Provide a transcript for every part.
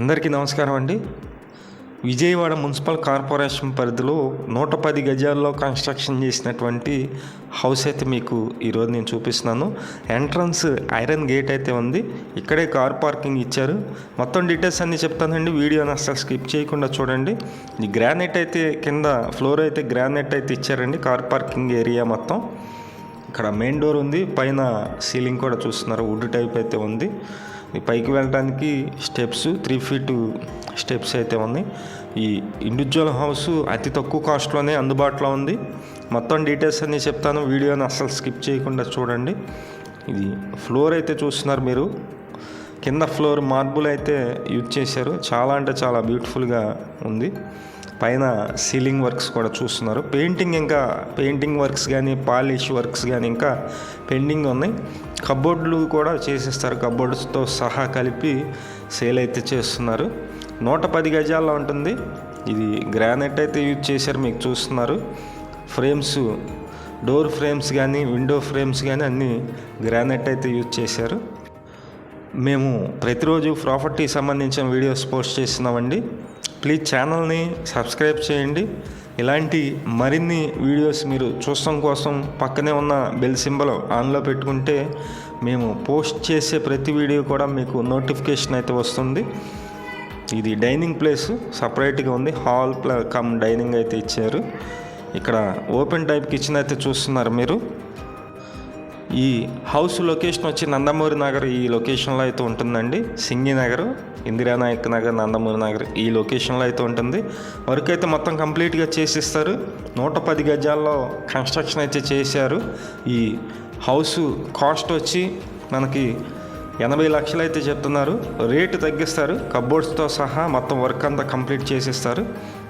అందరికీ నమస్కారం అండి. విజయవాడ మున్సిపల్ కార్పొరేషన్ పరిధిలో నూట పది గజాల్లో కన్స్ట్రక్షన్ చేసినటువంటి హౌస్ అయితే మీకు ఈరోజు నేను చూపిస్తున్నాను. ఎంట్రన్స్ ఐరన్ గేట్ అయితే ఉంది. ఇక్కడే కార్ పార్కింగ్ ఇచ్చారు. మొత్తం డీటెయిల్స్ అన్నీ చెప్తానండి. వీడియోని అసలు స్కిప్ చేయకుండా చూడండి. ఈ గ్రానైట్ అయితే కింద ఫ్లోర్ అయితే గ్రానైట్ అయితే ఇచ్చారండి. కార్ పార్కింగ్ ఏరియా మొత్తం. ఇక్కడ మెయిన్ డోర్ ఉంది. పైన సీలింగ్ కూడా చూస్తున్నారు. వుడ్ టైప్ అయితే ఉంది. పైకి వెళ్ళడానికి స్టెప్స్ త్రీ ఫీట్ స్టెప్స్ అయితే ఉన్నాయి. ఈ ఇండివిజువల్ హౌస్ అతి తక్కువ కాస్ట్లోనే అందుబాటులో ఉంది. మొత్తం డీటెయిల్స్ అన్నీ చెప్తాను. వీడియోని అస్సలు స్కిప్ చేయకుండా చూడండి. ఇది ఫ్లోర్ అయితే చూస్తున్నారు మీరు. కింద ఫ్లోర్ మార్బుల్ అయితే యూజ్ చేశారు. చాలా అంటే చాలా బ్యూటిఫుల్గా ఉంది. పైన సీలింగ్ వర్క్స్ కూడా చూస్తున్నారు. పెయింటింగ్ ఇంకా పెయింటింగ్ వర్క్స్ కానీ పాలిష్ వర్క్స్ కానీ ఇంకా పెండింగ్ ఉన్నాయి. కబోర్డులు కూడా చేసేస్తారు. కబోర్డ్స్తో సహా కలిపి సేల్ అయితే చేస్తున్నారు. నూట పది గజాల్లో ఉంటుంది. ఇది గ్రానైట్ అయితే యూజ్ చేశారు. మీకు చూస్తున్నారు. ఫ్రేమ్స్ డోర్ ఫ్రేమ్స్ కానీ విండో ఫ్రేమ్స్ కానీ అన్నీ గ్రానైట్ అయితే యూజ్ చేశారు. మేము ప్రతిరోజు ప్రాపర్టీ సంబంధించిన వీడియోస్ పోస్ట్ చేస్తున్నామండి. ప్లీజ్ ఛానల్ని సబ్స్క్రైబ్ చేయండి. ఇలాంటి మరిన్ని వీడియోస్ మీరు చూడటం కోసం పక్కనే ఉన్న బెల్ సింబల్ ఆన్లో పెట్టుకుంటే మేము పోస్ట్ చేసే ప్రతి వీడియో కూడా మీకు నోటిఫికేషన్ అయితే వస్తుంది. ఇది డైనింగ్ ప్లేస్. సపరేట్గా ఉంది. హాల్ కమ్ డైనింగ్ అయితే ఇచ్చారు. ఇక్కడ ఓపెన్ టైప్ కిచెన్ అయితే చూస్తున్నారు మీరు. ఈ హౌస్ లొకేషన్ వచ్చి నందమూరి నగర్ ఈ లొకేషన్లో అయితే ఉంటుందండి. సింగి నగర్ ఇందిరానాయక్ నగర్ నందమూరి నగర్ ఈ లొకేషన్లో అయితే ఉంటుంది. వర్క్ అయితే మొత్తం కంప్లీట్గా చేసిస్తారు. నూట పది గజాల్లో కన్స్ట్రక్షన్ అయితే చేశారు. ఈ హౌస్ కాస్ట్ వచ్చి మనకి ఎనభై లక్షలు అయితే చెప్తున్నారు. రేటు తగ్గిస్తారు. కబోర్డ్స్తో సహా మొత్తం వర్క్ అంతా కంప్లీట్ చేసిస్తారు.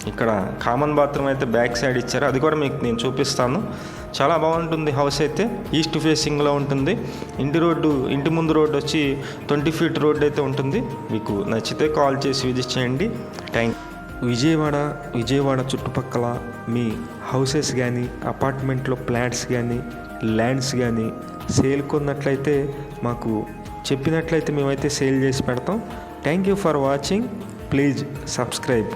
ఇక్కడ కామన్ బాత్రూమ్ అయితే బ్యాక్ సైడ్ ఇచ్చారు. అది కూడా మీకు నేను చూపిస్తాను. చాలా బాగుంటుంది హౌస్ అయితే. ఈస్ట్ ఫేసింగ్లో ఉంటుంది. ఇంటి రోడ్డు ఇంటి ముందు రోడ్డు వచ్చి ట్వంటీ ఫీట్ రోడ్ అయితే ఉంటుంది. మీకు నచ్చితే కాల్ చేసి విజిట్ చేయండి. థ్యాంక్ విజయవాడ విజయవాడ చుట్టుపక్కల మీ హౌసెస్ కానీ అపార్ట్మెంట్లో ప్లాట్స్ కానీ ల్యాండ్స్ కానీ సేల్ కొన్నట్లయితే మాకు చెప్పినట్లయితే మేమైతే సేల్ చేసి పెడతాం. Thank you for watching please subscribe